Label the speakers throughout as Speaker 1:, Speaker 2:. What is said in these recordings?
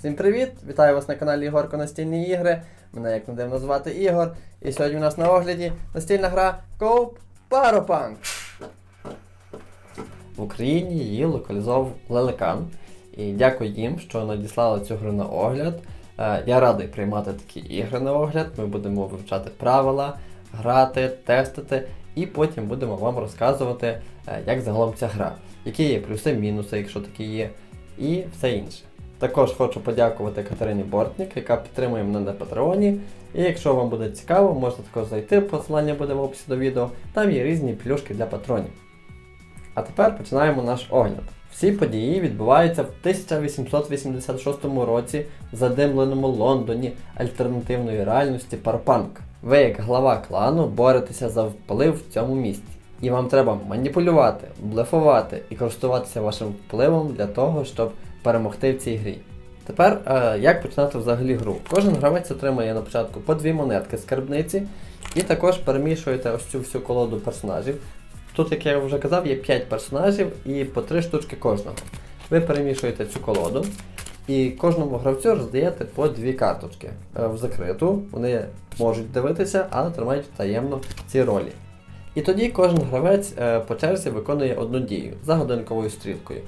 Speaker 1: Всім привіт! Вітаю вас на каналі Ігорко Настільні ігри. Мене як не дивно звати Ігор. І сьогодні у нас на огляді настільна гра Coop Parapunk. В Україні її локалізував Лелекан. І дякую їм, що надіслали цю гру на огляд. Е, Я радий приймати такі ігри на огляд. Ми будемо вивчати правила, грати, тестити, і потім будемо вам розказувати, е, як загалом ця гра, які є плюси, мінуси, якщо такі є, і все інше. Також хочу подякувати Катерині Бортник, яка підтримує мене на Патреоні. І якщо вам буде цікаво, можете також зайти, посилання буде в описі до відео. Там є різні плюшки для патронів. А тепер починаємо наш огляд. Всі події відбуваються в 1886 році в задимленому Лондоні альтернативної реальності Парпанк. Ви, як глава клану, боретеся за вплив в цьому місті. І вам треба маніпулювати, блефувати і користуватися вашим впливом для того, щоб перемогти в цій грі. Тепер, е, як починати взагалі гру? Кожен гравець отримає на початку по дві монетки скарбниці, і також перемішуєте ось цю всю колоду персонажів. Тут, як я вже казав, є 5 персонажів і по 3 штучки кожного. Ви перемішуєте цю колоду і кожному гравцю роздаєте по дві карточки е, в закриту. Вони можуть дивитися, але тримають таємно ці ролі. І тоді кожен гравець е, по черзі виконує одну дію за годинковою стрілкою.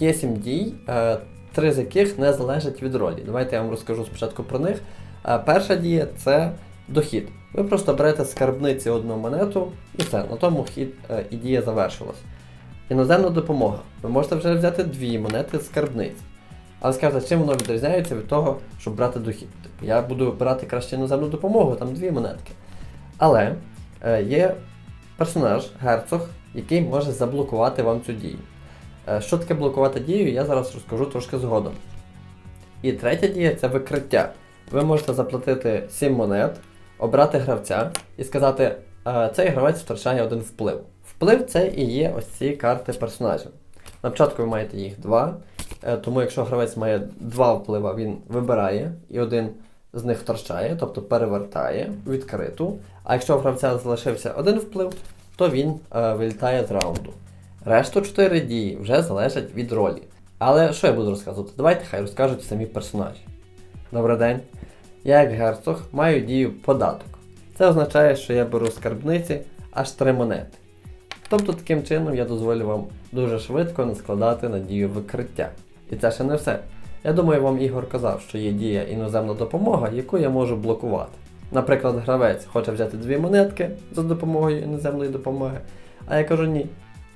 Speaker 1: Є 7 дій, е, три з яких не залежать від ролі. Давайте я вам розкажу спочатку про них. Е, Перша дія це дохід. Ви просто берете скарбниці одну монету і все, на тому хід е, і дія завершилась. Іноземна допомога. Ви можете вже взяти дві монети з скарбниць. Але скажете, чим воно відрізняється від того, щоб брати дохід? Типу, я буду брати краще іноземну допомогу, там дві монетки. Але є персонаж, герцог, який може заблокувати вам цю дію. Е, Що таке блокувати дію, я зараз розкажу трошки згодом. І третя дія це викриття. Ви можете заплатити 7 монет, обрати гравця і сказати, «Е, цей гравець втрачає один вплив. Вплив це і є ось ці карти персонажів. На початку ви маєте їх два, е, тому якщо гравець має два вплива, він вибирає і один з них втрачає, тобто перевертає відкриту. А якщо у гравця залишився один вплив, то він вилітає з раунду. Решту 4 дії вже залежать від ролі. Але що я буду розказувати? Давайте хай розкажуть самі персонажі. Добрий день. Я як герцог маю дію податок. Це означає, що я беру з скарбниці аж 3 монети. Тобто таким чином я дозволю вам дуже швидко не складати на дію викриття. І це ще не все. Я думаю, вам Ігор казав, що є дія іноземна допомога, яку я можу блокувати. Наприклад, гравець хоче взяти дві монетки за допомогою іноземної допомоги, а я кажу ні.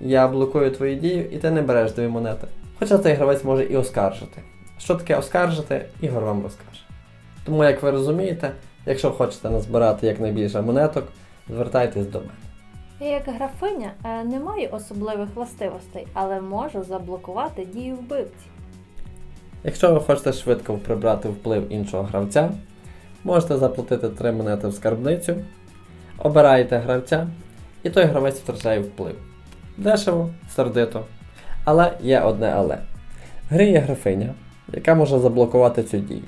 Speaker 1: Я блокую твою дію і ти не береш дві монети. Хоча цей гравець може і оскаржити. Що таке оскаржити, Ігор вам розкаже. Тому, як ви розумієте, якщо хочете назбирати якнайбільше монеток, звертайтесь до мене.
Speaker 2: Я як графиня е, не маю особливих властивостей, але можу заблокувати дію вбивці.
Speaker 1: Якщо ви хочете швидко прибрати вплив іншого гравця, можете заплатити 3 монети в скарбницю, обираєте гравця, і той гравець втрачає вплив. Дешево, сердито. Але є одне але. В грі є графиня, яка може заблокувати цю дію.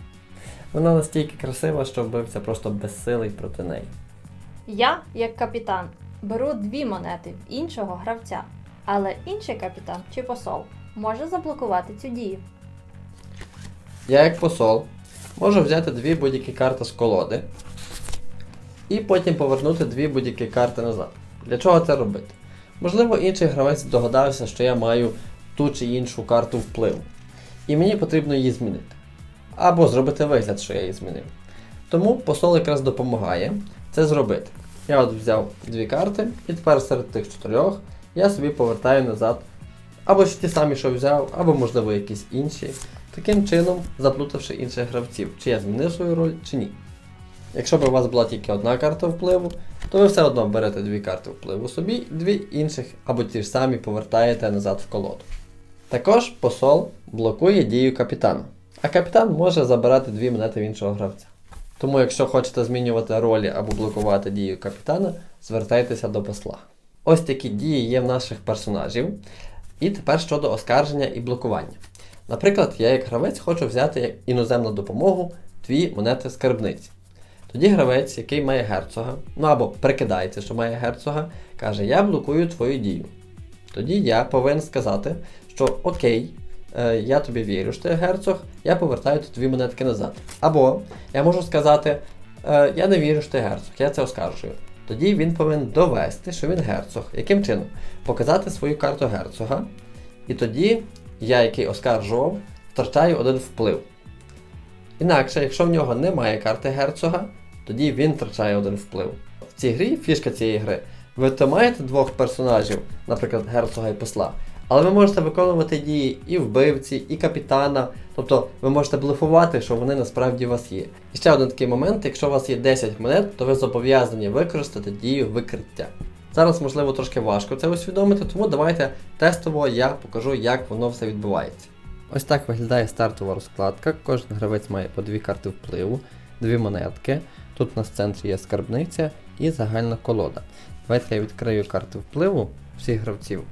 Speaker 1: Вона настільки красива, що вбивця просто безсилий проти неї.
Speaker 2: Я, як капітан, беру дві монети в іншого гравця, але інший капітан чи посол може заблокувати цю дію.
Speaker 1: Я, як посол, можу взяти дві будь-які карти з колоди і потім повернути дві будь-які карти назад. Для чого це робити? Можливо, інший гравець догадався, що я маю ту чи іншу карту впливу. І мені потрібно її змінити. Або зробити вигляд, що я її змінив. Тому посол якраз допомагає це зробити. Я от взяв дві карти, і тепер серед тих чотирьох я собі повертаю назад або ж ті самі, що взяв, або, можливо, якісь інші. Таким чином, заплутавши інших гравців, чи я змінив свою роль, чи ні. Якщо б у вас була тільки одна карта впливу, то ви все одно берете дві карти впливу собі, дві інших або ті ж самі повертаєте назад в колоду. Також посол блокує дію капітана, а капітан може забирати дві монети в іншого гравця. Тому, якщо хочете змінювати ролі або блокувати дію капітана, звертайтеся до посла. Ось такі дії є в наших персонажів. І тепер щодо оскарження і блокування. Наприклад, я як гравець хочу взяти як іноземну допомогу дві монети скарбниці. Тоді гравець, який має герцога, ну або прикидається, що має герцога, каже: Я блокую твою дію. Тоді я повинен сказати, що окей, е, я тобі вірю, що ти герцог, я повертаю тобі монетки назад. Або я можу сказати, е, я не вірю, що ти герцог, я це оскаржую. Тоді він повинен довести, що він герцог. Яким чином? Показати свою карту герцога. І тоді я, який оскаржував, втрачаю один вплив. Інакше, якщо в нього немає карти герцога, тоді він втрачає один вплив. В цій грі фішка цієї гри. Ви то маєте двох персонажів, наприклад, герцога і посла, але ви можете виконувати дії і вбивці, і капітана. Тобто ви можете блефувати, що вони насправді у вас є. І ще один такий момент: якщо у вас є 10 монет, то ви зобов'язані використати дію викриття. Зараз, можливо, трошки важко це усвідомити, тому давайте тестово я покажу, як воно все відбувається. Ось так виглядає стартова розкладка. Кожен гравець має по дві карти впливу, дві монетки. Тут у нас в центрі є скарбниця і загальна колода. Давайте я відкрию карти впливу всіх гравців.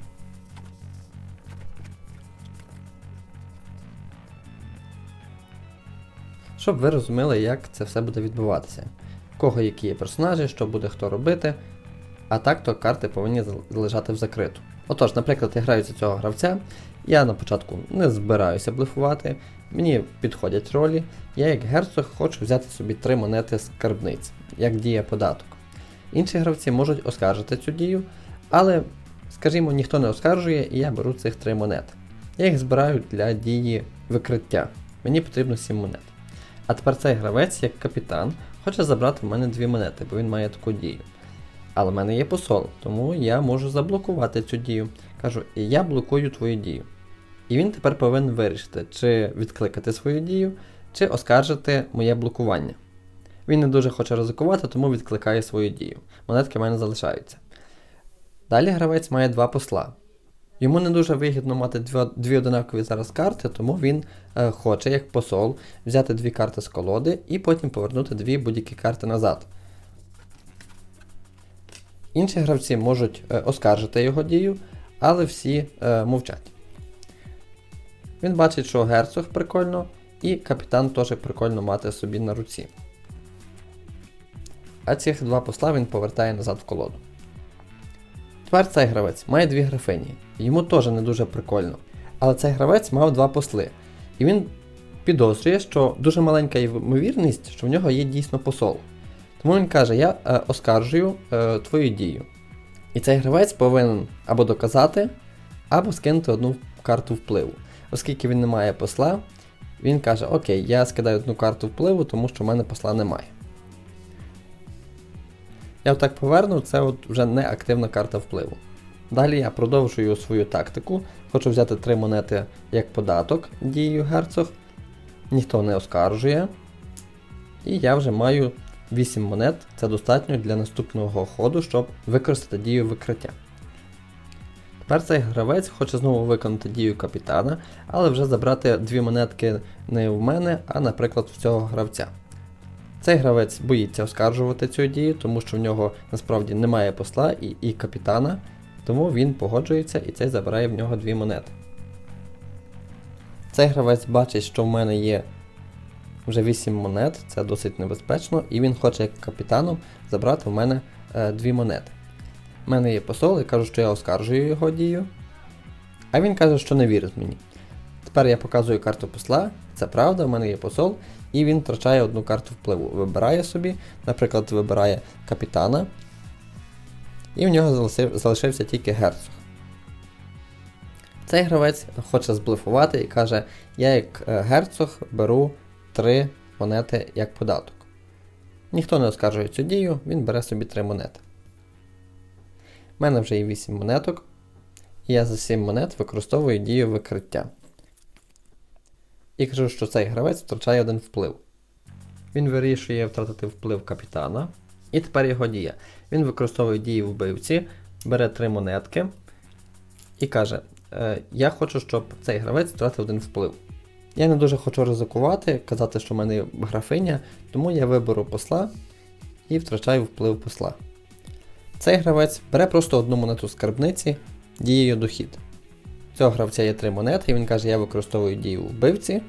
Speaker 1: Щоб ви розуміли, як це все буде відбуватися. Кого які є персонажі, що буде хто робити. А так то карти повинні лежати в закриту. Отож, наприклад, я граю за цього гравця, я на початку не збираюся блефувати, мені підходять ролі, я як герцог хочу взяти собі три монети з скарбниць, як діє податок. Інші гравці можуть оскаржити цю дію, але, скажімо, ніхто не оскаржує, і я беру цих три монети. Я їх збираю для дії викриття. Мені потрібно 7 монет. А тепер цей гравець, як капітан, хоче забрати в мене дві монети, бо він має таку дію. Але в мене є посол, тому я можу заблокувати цю дію. Кажу, я блокую твою дію. І він тепер повинен вирішити, чи відкликати свою дію, чи оскаржити моє блокування. Він не дуже хоче ризикувати, тому відкликає свою дію. Монетки в мене залишаються. Далі гравець має два посла. Йому не дуже вигідно мати дві, дві одинакові зараз карти, тому він е, хоче, як посол, взяти дві карти з колоди і потім повернути дві будь-які карти назад. Інші гравці можуть е, оскаржити його дію, але всі е, мовчать. Він бачить, що герцог прикольно, і капітан теж прикольно мати собі на руці. А цих два посла він повертає назад в колоду. Тепер цей гравець має дві графині. Йому теж не дуже прикольно. Але цей гравець мав два посли. І він підозрює, що дуже маленька ймовірність, що в нього є дійсно посол. Тому він каже: Я е, оскаржую е, твою дію. І цей гравець повинен або доказати, або скинути одну карту впливу. Оскільки він не має посла, він каже: Окей, я скидаю одну карту впливу, тому що в мене посла немає. Я отак поверну, це от вже не активна карта впливу. Далі я продовжую свою тактику. Хочу взяти три монети як податок дією герцог. Ніхто не оскаржує. І я вже маю 8 монет. Це достатньо для наступного ходу, щоб використати дію викриття. Тепер цей гравець хоче знову виконати дію капітана, але вже забрати дві монетки не в мене, а, наприклад, в цього гравця. Цей гравець боїться оскаржувати цю дію, тому що в нього насправді немає посла і, і капітана, тому він погоджується і цей забирає в нього дві монети. Цей гравець бачить, що в мене є вже 8 монет, це досить небезпечно, і він хоче як капітаном забрати в мене е, дві монети. У мене є посол, і кажу, що я оскаржую його дію. А він каже, що не вірить мені. Тепер я показую карту посла, це правда, в мене є посол, і він втрачає одну карту впливу. Вибирає собі, наприклад, вибирає капітана, і в нього залишив- залишився тільки герцог. Цей гравець хоче зблефувати і каже: Я як е, герцог беру 3 монети як податок. Ніхто не оскаржує цю дію, він бере собі 3 монети. У мене вже є 8 монеток, і я за 7 монет використовую дію викриття. І кажу, що цей гравець втрачає один вплив. Він вирішує втратити вплив капітана. І тепер його дія. Він використовує дію вбивці, бере 3 монетки і каже: е, Я хочу, щоб цей гравець втратив один вплив. Я не дуже хочу ризикувати, казати, що в мене графиня, тому я виберу посла і втрачаю вплив посла. Цей гравець бере просто одну монету скарбниці дією дохід. Цього гравця є три монети, і він каже, я використовую дію вбивці,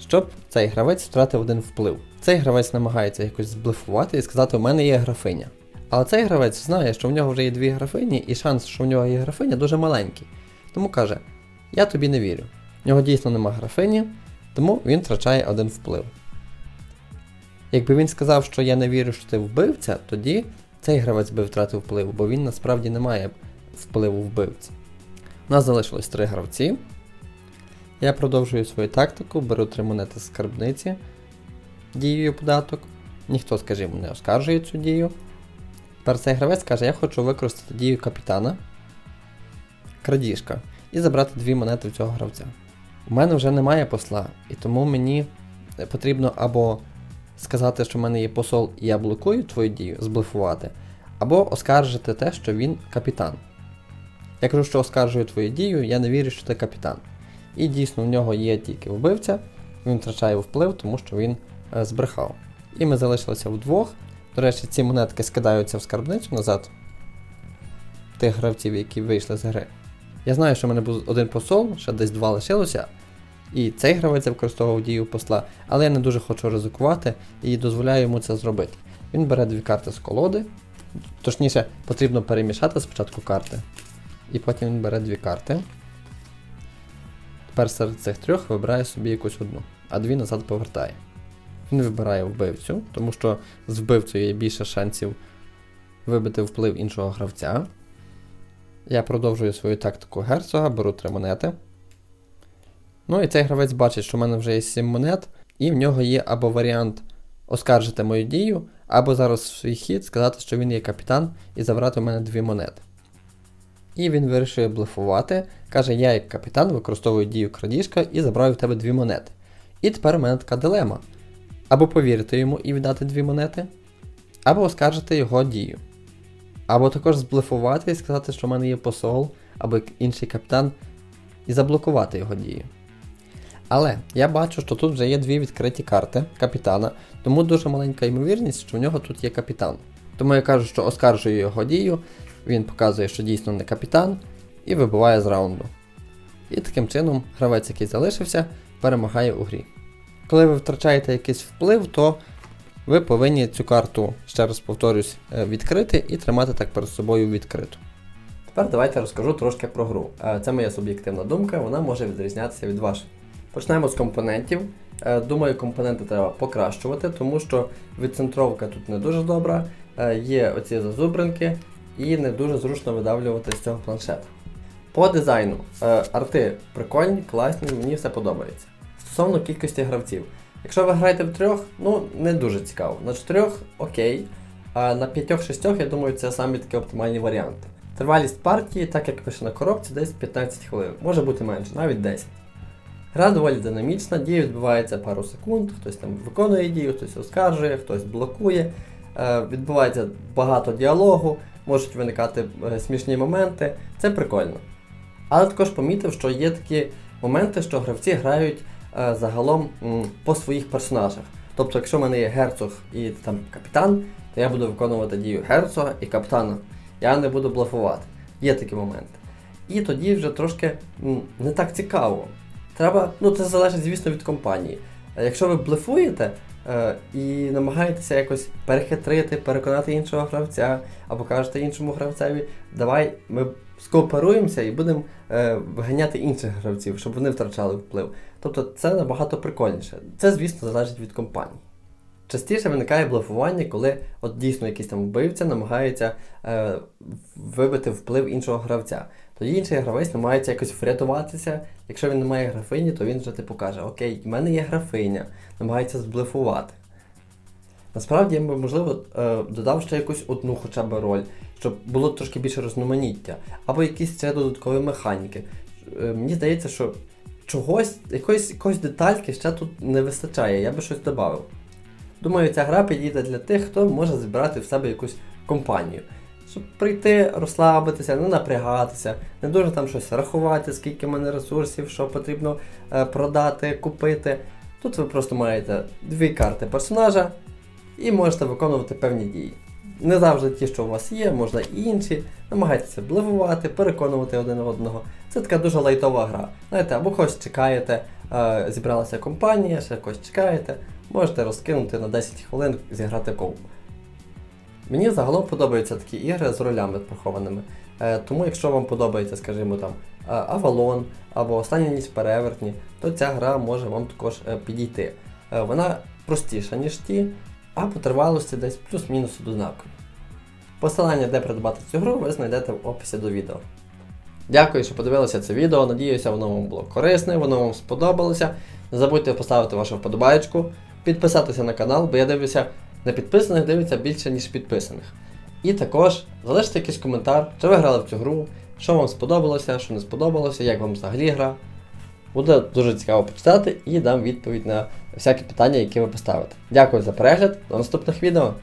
Speaker 1: щоб цей гравець втратив один вплив. Цей гравець намагається якось зблефувати і сказати, у мене є графиня. Але цей гравець знає, що в нього вже є дві графині, і шанс, що в нього є графиня, дуже маленький. Тому каже: Я тобі не вірю. В нього дійсно нема графині, тому він втрачає один вплив. Якби він сказав, що я не вірю, що ти вбивця, тоді цей гравець би втратив вплив, бо він насправді не має впливу вбивці. У нас залишилось три гравці. Я продовжую свою тактику, беру три монети з скарбниці, дією податок. Ніхто, скажімо, не оскаржує цю дію. Тепер цей гравець каже, я хочу використати дію капітана, крадіжка, і забрати дві монети в цього гравця. У мене вже немає посла, і тому мені потрібно або сказати, що в мене є посол і я блокую твою дію, зблефувати, або оскаржити те, що він капітан. Я кажу, що оскаржую твою дію, я не вірю, що ти капітан. І дійсно в нього є тільки вбивця, він втрачає вплив, тому що він е, збрехав. І ми залишилися вдвох. До речі, ці монетки скидаються в скарбницю назад тих гравців, які вийшли з гри. Я знаю, що в мене був один посол, ще десь два лишилося. І цей гравець використовував дію посла, але я не дуже хочу ризикувати і дозволяю йому це зробити. Він бере дві карти з колоди, точніше, потрібно перемішати спочатку карти. І потім він бере дві карти. Тепер серед цих трьох вибирає собі якусь одну, а дві назад повертає. Він вибирає вбивцю, тому що з вбивцею є більше шансів вибити вплив іншого гравця. Я продовжую свою тактику герцога, беру три монети. Ну і цей гравець бачить, що в мене вже є 7 монет, і в нього є або варіант оскаржити мою дію, або зараз в свій хід сказати, що він є капітан, і забрати в мене дві монети. І він вирішує блефувати, каже, я як капітан використовую дію крадіжка і забрав в тебе дві монети. І тепер у мене така дилема. Або повірити йому і віддати дві монети, або оскаржити його дію. Або також зблефувати і сказати, що в мене є посол, або інший капітан, і заблокувати його дію. Але я бачу, що тут вже є дві відкриті карти капітана, тому дуже маленька ймовірність, що в нього тут є капітан. Тому я кажу, що оскаржую його дію, він показує, що дійсно не капітан, і вибиває з раунду. І таким чином гравець, який залишився, перемагає у грі. Коли ви втрачаєте якийсь вплив, то ви повинні цю карту, ще раз повторюсь, е, відкрити і тримати так перед собою відкриту. Тепер давайте розкажу трошки про гру. Е, Це моя суб'єктивна думка, вона може відрізнятися від вашої. Почнемо з компонентів. Е, Думаю, компоненти треба покращувати, тому що відцентровка тут не дуже добра, е, є оці зазубринки і не дуже зручно видавлювати з цього планшета. По дизайну, е, арти прикольні, класні, мені все подобається. Стосовно кількості гравців. Якщо ви граєте в трьох, ну не дуже цікаво. На чотирьох окей. А на п'ятьох-шістьох, я думаю, це самі такі оптимальні варіанти. Тривалість партії, так як пише на коробці, десь 15 хвилин, може бути менше, навіть 10. Гра доволі динамічна, дія відбувається пару секунд, хтось там виконує дію, хтось оскаржує, хтось блокує. Е, відбувається багато діалогу, можуть виникати е, смішні моменти. Це прикольно. Але також помітив, що є такі моменти, що гравці грають е, загалом по своїх персонажах. Тобто, якщо в мене є герцог і там капітан, то я буду виконувати дію герцога і капітана. Я не буду блефувати. Є такі моменти. І тоді вже трошки не так цікаво. Треба, ну це залежить, звісно, від компанії. Якщо ви блефуєте е, і намагаєтеся якось перехитрити, переконати іншого гравця, або кажете іншому гравцеві, давай ми скооперуємося і будемо е, виганяти інших гравців, щоб вони втрачали вплив. Тобто це набагато прикольніше. Це, звісно, залежить від компанії. Частіше виникає блефування, коли от дійсно якийсь там вбивця намагається е, вибити вплив іншого гравця. Тоді інший гравець намагається якось врятуватися. Якщо він не має графині, то він вже типу каже: Окей, в мене є графиня, намагається зблефувати. Насправді я би, можливо, е, додав ще якусь одну хоча б роль, щоб було трошки більше розноманіття, або якісь ще додаткові механіки. Е, Мені здається, що чогось, якоїсь, якоїсь детальки ще тут не вистачає, я би щось додав. Думаю, ця гра підійде для тих, хто може зібрати в себе якусь компанію. Щоб прийти, розслабитися, не напрягатися, не дуже там щось рахувати, скільки в мене ресурсів, що потрібно е, продати, купити. Тут ви просто маєте дві карти персонажа і можете виконувати певні дії. Не завжди ті, що у вас є, можна і інші. Намагайтеся блевувати, переконувати один одного. Це така дуже лайтова гра. Знаєте, або когось чекаєте, е, зібралася компанія, ще когось чекаєте, можете розкинути на 10 хвилин, зіграти ковбу. Мені загалом подобаються такі ігри з ролями прихованими. Е, тому, якщо вам подобається, скажімо, там Авалон або Остання ніч перевертні, то ця гра може вам також е, підійти. Е, Вона простіша, ніж ті, а по тривалості десь плюс-мінус однакові. Посилання, де придбати цю гру, ви знайдете в описі до відео. Дякую, що подивилися це відео. Надіюся, воно вам було корисне, воно вам сподобалося. Не забудьте поставити вашу вподобайку, підписатися на канал, бо я дивлюся, на підписаних дивиться більше, ніж підписаних. І також залиште якийсь коментар, чи ви грали в цю гру, що вам сподобалося, що не сподобалося, як вам взагалі гра. Буде дуже цікаво почитати і дам відповідь на всякі питання, які ви поставите. Дякую за перегляд, до наступних відео!